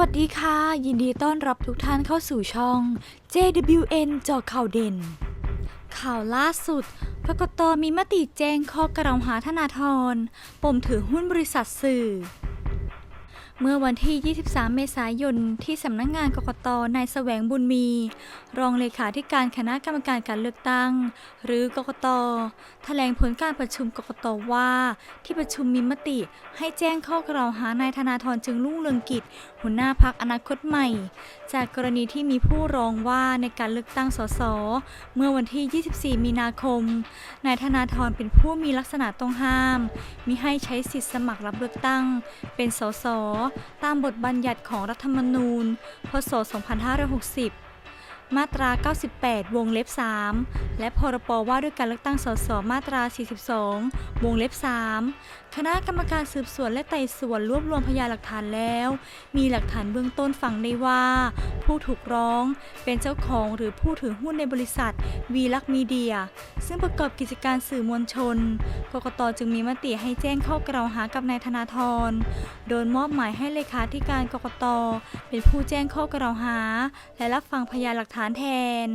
วัสดีค่ะ ยินดีต้อนรับทุกท่านเข้าสู่ช่อง JWN จอข่าวเด่น ข่าวล่าสุดกกตมีมติแจ้งข้อกล่าวหาธนาธรปมถือหุ้นบริษัทสื่อ เมื่อวันที่ 23 เมษายน ที่สำนักงงานกกตนายแสวงบุญมี รองเลขาธิการคณะกรรมการการเลือกตั้ง หรือกกตแถลงผลการประชุมกกตว่า ที่ประชุมมีมติให้แจ้งข้อกล่าวหานายธนาธรจึงรุ่งเรืองกิจ หัวหน้าพักอนาคตใหม่ จากกรณีที่มีผู้ร้องว่าในการเลือกตั้งสส เมื่อวันที่ 24 มีนาคม นายธนาธรเป็นผู้มีลักษณะต้องห้าม มิให้ใช้สิทธิสมัครรับเลือกตั้ง เป็นสส ตามบทบัญญัติของรัฐธรรมนูญ พศ 2560มาตรา 98 วงเล็บ 3 และพรบว่าด้วยการเลือกตั้งสส มาตรา 42 วงเล็บ 3 คณะกรรมการสืบสวนและไต่สวนรวบรวมพยานหลักฐานแล้ว มีหลักฐานเบื้องต้นฟังได้ว่า ผู้ถูกร้องเป็นเจ้าของหรือผู้ถือหุ้นในบริษัทวีลักมีเดีย ซึ่งประกอบกิจการสื่อมวลชน กกตจึงมีมติให้แจ้งข้อกล่าวหากับนายธนาธร โดยมอบหมายให้เลขาธิการกกตเป็นผู้แจ้งข้อกล่าวหา และรับฟังพยานหลักฐานแทน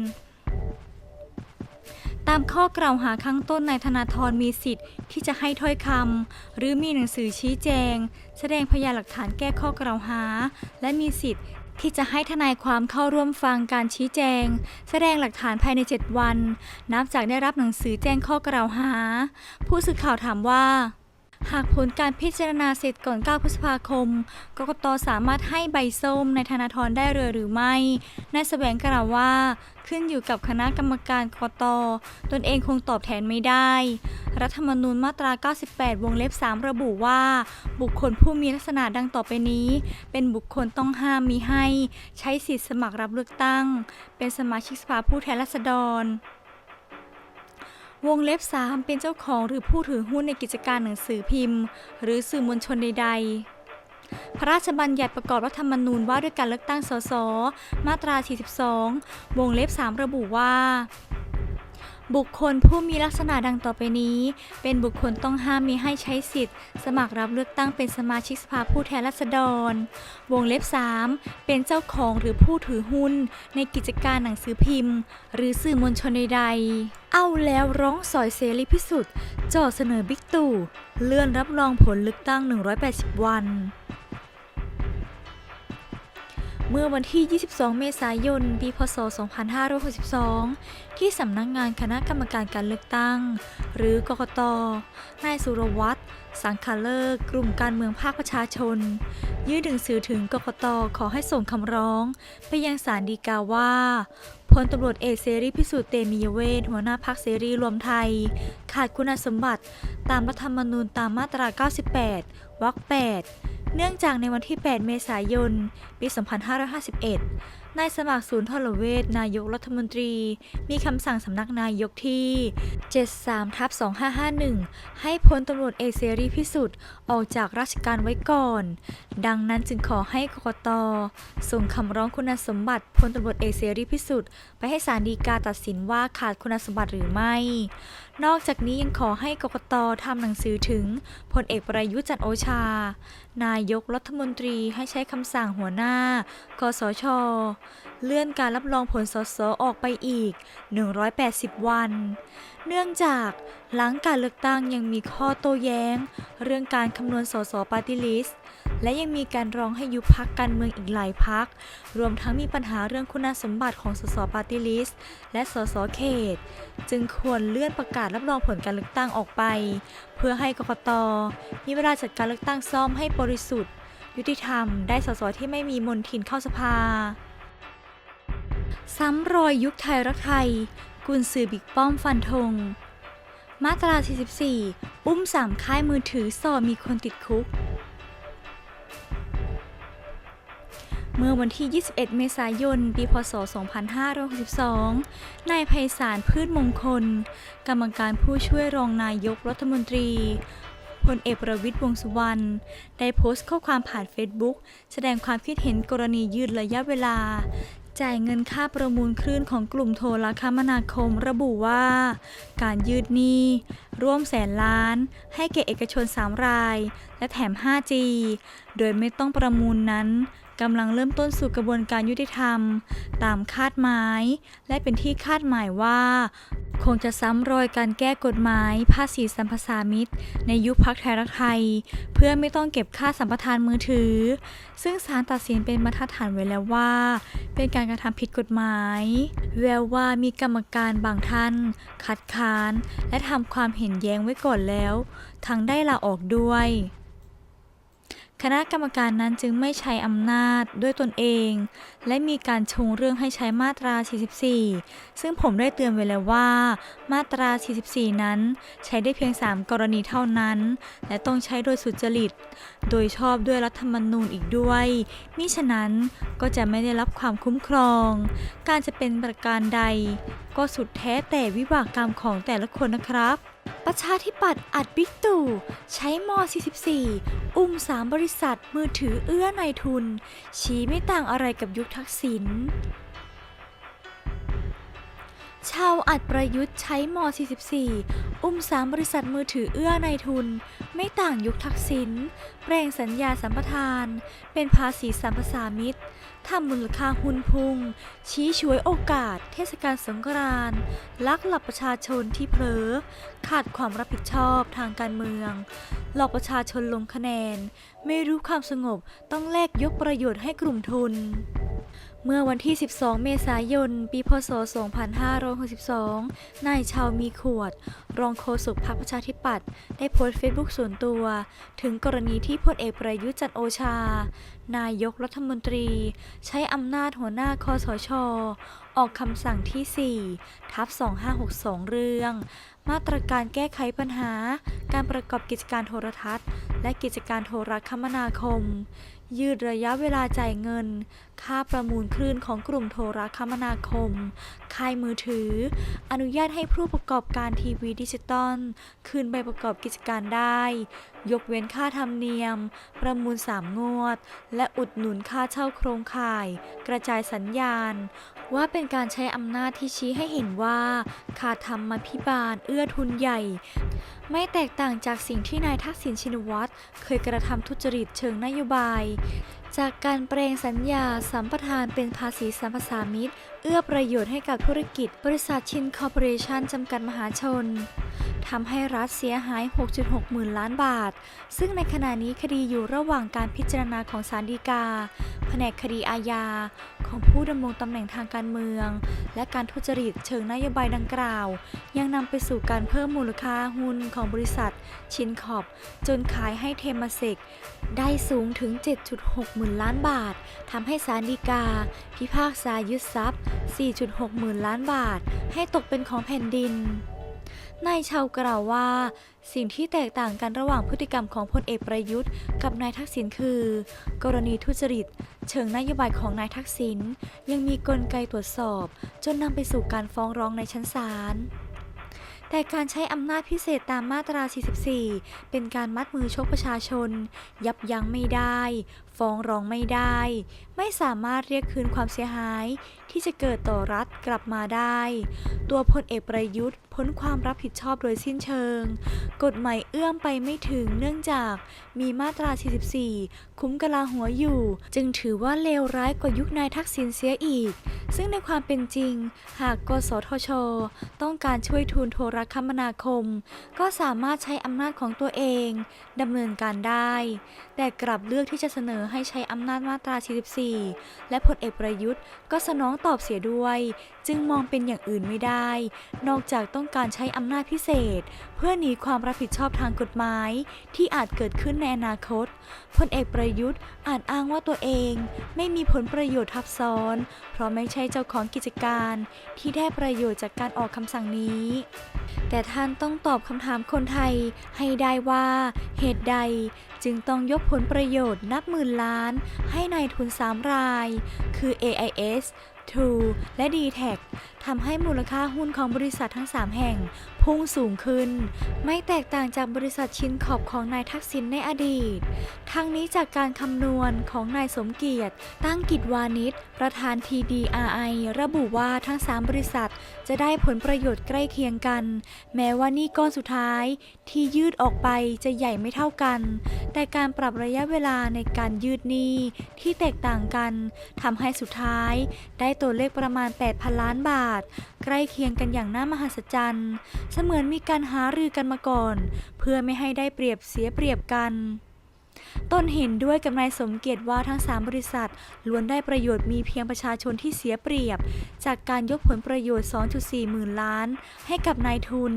ตามข้อกล่าวหาข้างต้นนายธนาธรมีสิทธิ์ที่จะให้ถ้อยคำหรือมีหนังสือชี้แจง แสดงพยานหลักฐานแก้ข้อกล่าวหา และมีสิทธิ์ที่จะให้ทนายความเข้าร่วมฟังการชี้แจง แสดงหลักฐานภายใน 7 วัน นับจากได้รับหนังสือแจ้งข้อกล่าวหา ผู้สื่อข่าวถามว่า หากผลการพิจารณาเสร็จก่อน 9 พฤษภาคม กกตสามารถให้ใบส้มในธนาธรได้เลยหรือไม่ นายแสวงกล่าวว่า ขึ้นอยู่กับคณะกรรมการกกตตนเองคงตอบแทนไม่ได้ รัฐธรรมนูญมาตรา 98 วงเล็บ 3 ระบุว่า บุคคลผู้มีลักษณะดังต่อไปนี้ เป็นบุคคลต้องห้ามมีให้ ใช้สิทธิสมัครรับเลือกตั้ง เป็นสมาชิกสภาผู้แทนราษฎร วงเล็บ 3 เป็นเจ้าของหรือผู้ถือหุ้นในกิจการหนังสือพิมพ์ หรือสื่อมวลชนใด ๆ พระราชบัญญัติประกอบรัฐธรรมนูญว่าด้วยการเลือกตั้งสส มาตรา 42 วงเล็บ 3 ระบุว่า บุคคลผู้มีลักษณะดังต่อไปนี้ เป็นบุคคลต้องห้ามมีให้ใช้สิทธิ์ สมัครรับเลือกตั้งเป็นสมาชิกสภาผู้แทนราษฎร วงเล็บ 3 เป็นเจ้าของหรือผู้ถือหุ้น ในกิจการหนังสือพิมพ์ หรือสื่อมวลชนใดๆ เอาแล้วร้องสอยเสรีพิสุทธิ์จ่อเสนอบิ๊กตู่ เลื่อนรับรองผลเลือกตั้ง 180 วัน เมื่อวันที่ 22 เมษายน ปี พศ 2562 ที่สำนักงานคณะกรรมการการเลือกตั้ง หรือกกต นายสุรวัตร สังคาเลิก กลุ่มการเมืองภาคประชาชน ยื่นหนังสือถึงกกต ขอให้ส่งคำร้อง ไปยังศาลฎีกาว่าพลตำรวจเอกเสรีพิสุทธิ์เตมียเวทหัวหน้าพักเสรีรวมไทย ขาดคุณสมบัติตามรัฐธรรมนูญตามมาตรา 98 วรรค 8 เนื่องจากในวันที่ 8 เมษายน ปี 2551 นายสมัครศูนย์ทรเวชนายกรัฐมนตรี มีคำสั่งสำนักนายกที่ 73ทับ2551 ให้พลตำรวจเอกเสรีพิสุทธิ์ออกจากราชการไว้ก่อน ดังนั้นจึงขอให้กกต ส่งคำร้องคุณสมบัติพลตำรวจเอกเสรีพิสุทธิ์ไปให้ศาลฎีกาตัดสินว่าขาดคุณสมบัติหรือไม่ นอกจากนี้ยังขอให้กกตทำหนังสือถึงพลเอกประยุทธ์จันโอชา นายกรัฐมนตรีให้ใช้คำสั่งหัวหน้ากสช เลื่อนการรับรองผลสสออกไปอีก 180 วัน เนื่องจากหลังการเลือกตั้งยังมีข้อโต้แย้ง เรื่องการคำนวณสสปาร์ตี้ลิสต์ และยังมีการร้องให้ยุบพักการเมืองอีกหลายพัก รวมทั้งมีปัญหาเรื่องคุณสมบัติของสสปาร์ตี้ลิสต์และสสเขต จึงควรเลื่อนประกาศรับรองผลการเลือกตั้งออกไป เพื่อให้กกตมีเวลาจัดการเลือกตั้งซ่อมให้บริสุทธิ์ ยุติธรรม ได้สสที่ไม่มีมนทินเข้าสภา ซ้ำรอยยุคไทยรักไทย กุนซือบิ๊กป้อมฟันธงมาตรา 44 อุ้มสามค่ายมือถือสอบมีคนติดคุก เมื่อวันที่ 21 เมษายน ปี พศ 2562 นายไพศาลพืชมงคล กรรมการผู้ช่วยรองนายกรัฐมนตรีพลเอกประวิตรวงสุวรรณได้โพสต์ข้อความผ่านเฟซบุ๊กแสดงความคิดเห็นกรณียืดระยะเวลา จ่ายเงินค่าประมูลคลื่นของกลุ่มโทรคมนาคมระบุว่า การยืดหนี้ร่วมแสนล้าน ให้แก่เอกชน 3 ราย และแถม 5G โดยไม่ต้องประมูลนั้น กำลังเริ่มต้นสู่กระบวนการยุติธรรม ตามคาดหมาย และเป็นที่คาดหมายว่า คงจะซ้ำรอยการแก้กฎหมาย ภาษีสัมปทามิตร ในยุคพักไทยรักไทย เพื่อไม่ต้องเก็บค่าสัมปทานมือถือ ซึ่งศาลตัดสินเป็นบรรทัดฐานไว้แล้วว่า เป็นการกระทำผิดกฎหมาย แววว่ามีกรรมการบางท่าน คัดค้าน และทำความเห็นแย้งไว้ก่อนแล้ว ทั้งได้ลาออกด้วย คณะกรรมการนั้นจึงไม่ใช้อำนาจด้วยตนเอง และมีการชงเรื่องให้ใช้มาตรา 44 ซึ่งผมได้เตือนไว้แล้วว่า มาตรา 44 นั้น ใช้ได้เพียง 3 กรณีเท่านั้น และต้องใช้โดยสุจริต โดยชอบด้วยรัฐธรรมนูญอีกด้วย มิฉะนั้นก็จะไม่ได้รับความคุ้มครอง การจะเป็นประการใด ก็สุดแท้แต่วิบากกรรมของแต่ละคนนะครับ ประชาธิปัตย์อัดบิ๊กตู่ใช้ม 44 อุ้มสามบริษัทมือถือเอื้อในทุน ชี้ไม่ต่างอะไรกับยุคทักษิณ ชาวอัดประยุทธ์ใช้ม 44 อุ้มสามบริษัทมือถือเอื้อในทุน ไม่ต่างยุคทักษิณแปลงสัญญาสัมปทาน เป็นภาษีสัมปสามิตรทำมูลค่าหุ้นพุ่ง ชี้ช่วยโอกาส เทศกาลสงกรานต์ลักหลับประชาชนที่เผลอ ขาดความรับผิดชอบทางการเมือง หลอกประชาชนลงคะแนน ไม่รู้ความสงบต้องแลกยกประโยชน์ให้กลุ่มทุน เมื่อวันที่ 12 เมษายน ปี พศ 2562 นายชาวมีขวด รองโฆษกพรรคประชาธิปัตย์ ได้โพสต์เฟซบุ๊กส่วนตัว ถึงกรณีที่พลเอกประยุทธ์จันโอชา นายกรัฐมนตรี ใช้อำนาจหัวหน้าคอสช ออกคำสั่งที่ 4 ทับ 2562 เรื่อง มาตรการแก้ไขปัญหา การประกอบกิจการโทรทัศน์ และกิจการโทรคมนาคมยืดระยะเวลาจ่ายเงิน ค่าประมูลคลื่นของกลุ่มโทรคมนาคม ค่ายมือถือ อนุญาตให้ผู้ประกอบการทีวีดิจิตอลคืนใบประกอบกิจการได้ ยกเว้นค่าธรรมเนียม ประมูล3งวด และอุดหนุนค่าเช่าโครงข่าย กระจายสัญญาณ ว่าเป็นการใช้อำนาจที่ชี้ให้เห็นว่าขาดธรรมพิบาลเอื้อทุนใหญ่ ไม่แตกต่างจากสิ่งที่นายทักษิณชินวัตรเคยกระทำทุจริตเชิงนโยบาย จากการแปลงสัญญาสัมปทานเป็นภาษีสัมปสามิตเอื้อประโยชน์ให้กับธุรกิจ บริษัทชินคอร์ปอเรชั่นจำกัดมหาชน ทำให้รัฐเสียหาย 6.6 หมื่นล้านบาท ซึ่งในขณะนี้คดีอยู่ระหว่างการพิจารณาของศาลฎีกา แผนกคดีอาญา ของผู้ดำรงตำแหน่งทางการเมือง และการทุจริตเชิงนโยบายดังกล่าว ยังนำไปสู่การเพิ่มมูลค่าหุ้นของบริษัท ชินคอปจนขายให้เทมาเซกได้สูงถึง 7.6 หมื่นล้านบาททำให้ศาลฎีกา พิพากษายึดทรัพย์ 4.6 หมื่นล้านบาท ให้ตกเป็นของแผ่นดิน นายชาวกล่าวว่า สิ่งที่แตกต่างกันระหว่างพฤติกรรมของพลเอกประยุทธ์กับนายทักษิณคือ กรณีทุจริต เชิงนโยบายของนายทักษิณยังมีกลไกตรวจสอบ จนนำไปสู่การฟ้องร้องในชั้นศาลแต่การใช้อำนาจพิเศษตามมาตรา 44 เป็นการมัดมือชกประชาชน ยับยั้งไม่ได้ ฟ้องร้องไม่ได้ ไม่สามารถเรียกคืนความเสียหาย ที่จะเกิดต่อรัฐกลับมาได้ ตัวพลเอกประยุทธ์พ้นความรับผิดชอบโดยสิ้นเชิง กฎหมายเอื้อมไปไม่ถึงเนื่องจากมีมาตรา 44 คุ้มกลาหัวอยู่ จึงถือว่าเลวร้ายกว่ายุคนายทักษิณเสียอีก ซึ่งในความเป็นจริง หากกสทช ต้องการช่วยทุนโทรคมนาคม ก็สามารถใช้อำนาจของตัวเองดำเนินการได้ แต่กลับเลือกที่จะเสนอให้ใช้อำนาจมาตรา 44 และพลเอกประยุทธ์ก็สนองตอบเสียด้วย จึงมองเป็นอย่างอื่นไม่ได้ นอกจากต้องการใช้อำนาจพิเศษ เพื่อหนีความรับผิดชอบทางกฎหมาย ที่อาจเกิดขึ้นในอนาคตพลเอกประยุทธ์อาจอ้างว่าตัวเอง ไม่มีผลประโยชน์ทับซ้อน เพราะไม่ใช่เจ้าของกิจการที่ได้ประโยชน์จากการออกคำสั่งนี้ แต่ท่านต้องตอบคำถามคนไทยให้ได้ว่าเหตุใดจึงต้องยกผลประโยชน์นับหมื่นล้าน ให้ในายทุนสามราย คือ AIS True และ d t แททำให้มูลค่าหุ้นของบริษัททั้ง 3 แห่ง พุ่งสูงขึ้น ไม่แตกต่างจากบริษัทชินขอบของนายทักษิณในอดีต ทั้งนี้จากการคำนวณของนายสมเกียรติ ตั้งกิจวานิชประธาน TDRI ระบุว่าทั้ง 3 บริษัทจะได้ผลประโยชน์ใกล้เคียงกัน แม้ว่านี่ก้อนสุดท้ายที่ยืดออกไปจะใหญ่ไม่เท่ากัน แต่การปรับระยะเวลาในการยืดหนี้ที่แตกต่างกันทำให้สุดท้ายได้ตัวเลขประมาณ 8,000 ล้านบาท ใกล้เคียงกันอย่างน่ามหัศจรรย์ เสมือนมีการหารือกันมาก่อน เพื่อไม่ให้ได้เปรียบเสียเปรียบกัน ต้นเห็นด้วยกับนายสมเกียรติว่าทั้ง 3 บริษัทล้วนได้ประโยชน์มีเพียงประชาชนที่เสียเปรียบ จากการยกผลประโยชน์ 2.4 หมื่นล้าน ให้กับนายทุน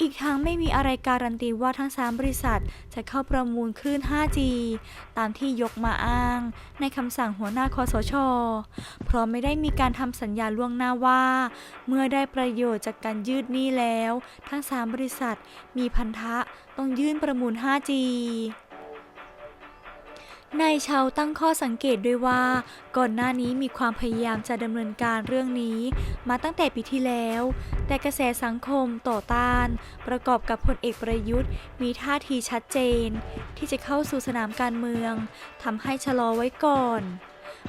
อีกทั้งไม่มีอะไรการันตีว่าทั้ง 3 บริษัท จะเข้าประมูลคลื่น 5G ตามที่ยกมาอ้าง ในคำสั่งหัวหน้าคอสช เพราะไม่ได้มีการทำสัญญาล่วงหน้าว่า เมื่อได้ประโยชน์จากการยืดหนี้แล้ว ทั้ง 3 บริษัท มีพันธะต้องยื่นประมูล 5G นายชาวตั้งข้อสังเกตด้วยว่า ก่อนหน้านี้มีความพยายามจะดำเนินการเรื่องนี้ มาตั้งแต่ปีที่แล้ว แต่กระแสสังคมต่อต้าน ประกอบกับพลเอกประยุทธ์ มีท่าทีชัดเจน ที่จะเข้าสู่สนามการเมืองทำให้ชะลอไว้ก่อน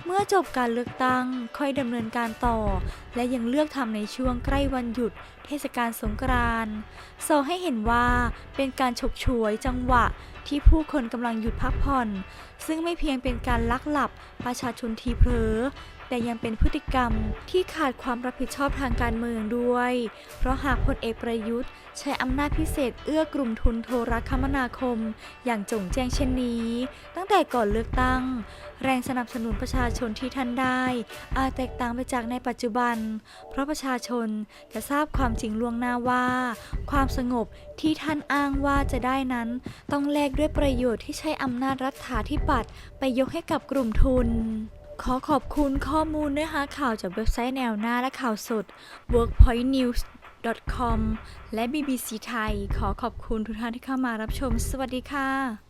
เมื่อจบการเลือกตั้งค่อยดำเนินการต่อ และยังเลือกทำในช่วงใกล้วันหยุดเทศกาลสงกรานต์สอให้เห็นว่าเป็นการฉกฉวยจังหวะที่ผู้คนกำลังหยุดพักผ่อน ซึ่งไม่เพียงเป็นการลักหลับประชาชนทีเพลอ แต่ยังเป็นพฤติกรรมที่ขาดความรับผิดชอบทางการเมืองด้วย เพราะหากพลเอกประยุทธ์ ใช้อำนาจพิเศษเอื้อกลุ่มทุนโทรคมนาคม อย่างจงแจ้งเช่นนี้ ตั้งแต่ก่อนเลือกตั้ง แรงสนับสนุนประชาชนที่ท่านได้ อาจแตกต่างไปจากในปัจจุบัน เพราะประชาชนจะทราบความจริงล่วงหน้าว่า ความสงบที่ท่านอ้างว่าจะได้นั้น ต้องแลกด้วยประโยชน์ที่ใช้อำนาจรัฐาธิปัตย์ไปยกให้กับกลุ่มทุน ขอขอบคุณข้อมูลเนื้อหาข่าวจากเว็บไซต์แนวหน้าและข่าวสด workpointnews.com และ BBC ไทย ขอขอบคุณทุกท่านที่เข้ามารับชม สวัสดีค่ะ